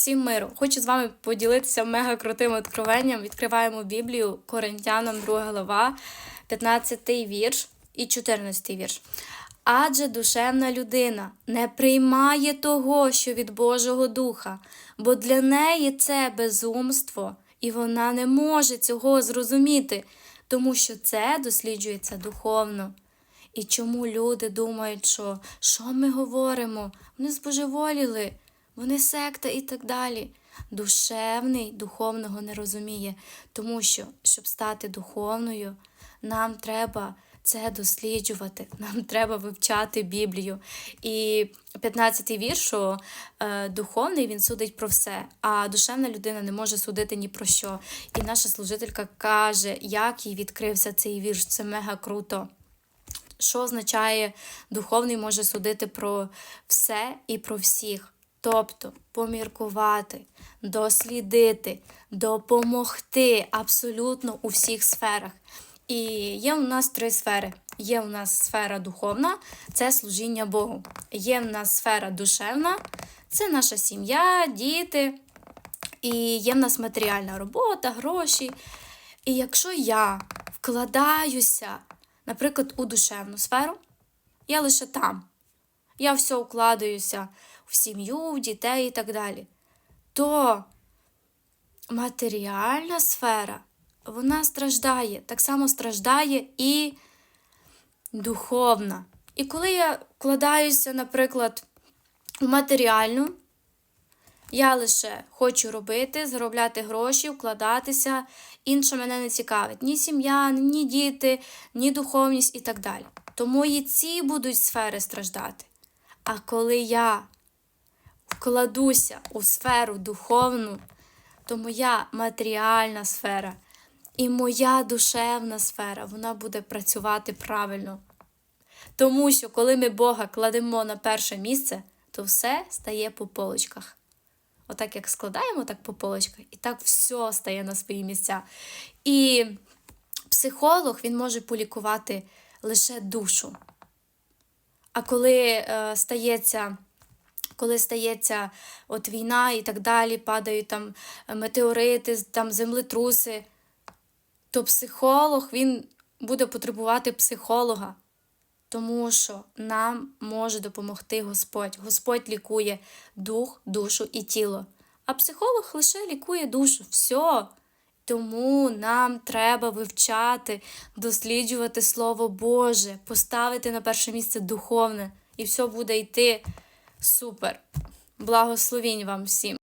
Всім миру! Хочу з вами поділитися мега крутим откровенням. Відкриваємо Біблію Коринтянам, 2 глава, 15 вірш і 14 вірш. Адже душевна людина не приймає того, що від Божого Духа, бо для неї це безумство, і вона не може цього зрозуміти, тому що це досліджується духовно. І чому люди думають, що що ми говоримо? Вони збожеволіли, вони секта і так далі. Душевний духовного не розуміє, тому що, щоб стати духовною, нам треба це досліджувати, нам треба вивчати Біблію. І 15-й вірш, що е, духовний він судить про все, а душевна людина не може судити ні про що. І наша служителька каже, як їй відкрився цей вірш. Це мега круто. Що означає духовний може судити про все і про всіх. Тобто поміркувати, дослідити, допомогти абсолютно у всіх сферах. І є у нас три сфери. Є у нас сфера духовна, це служіння Богу. Є в нас сфера душевна, це наша сім'я, діти. І є в нас матеріальна робота, гроші. І якщо я вкладаюся, наприклад, у душевну сферу, я лише там. Я все укладаюся в сім'ю, в дітей і так далі. То матеріальна сфера, вона страждає. Так само страждає і духовна. І коли я вкладаюся, наприклад, у матеріальну, я лише хочу робити, заробляти гроші, вкладатися, інше мене не цікавить. Ні сім'я, ні діти, ні духовність і так далі. Тому і ці будуть сфери страждати. А коли я вкладуся у сферу духовну, то моя матеріальна сфера і моя душевна сфера вона буде працювати правильно. Тому що коли ми Бога кладемо на перше місце, то все стає по полочках. Отак як складаємо так по полочках, і так все стає на свої місця. І психолог він може полікувати лише душу. А коли е, стається коли стається от війна і так далі, падають там метеорити, там землетруси, то психолог він буде потребувати психолога, тому що нам може допомогти Господь. Господь лікує дух, душу і тіло. А психолог лише лікує душу. Все. Тому нам треба вивчати, досліджувати Слово Боже, поставити на перше місце духовне, і все буде йти супер. Благословінь вам всім!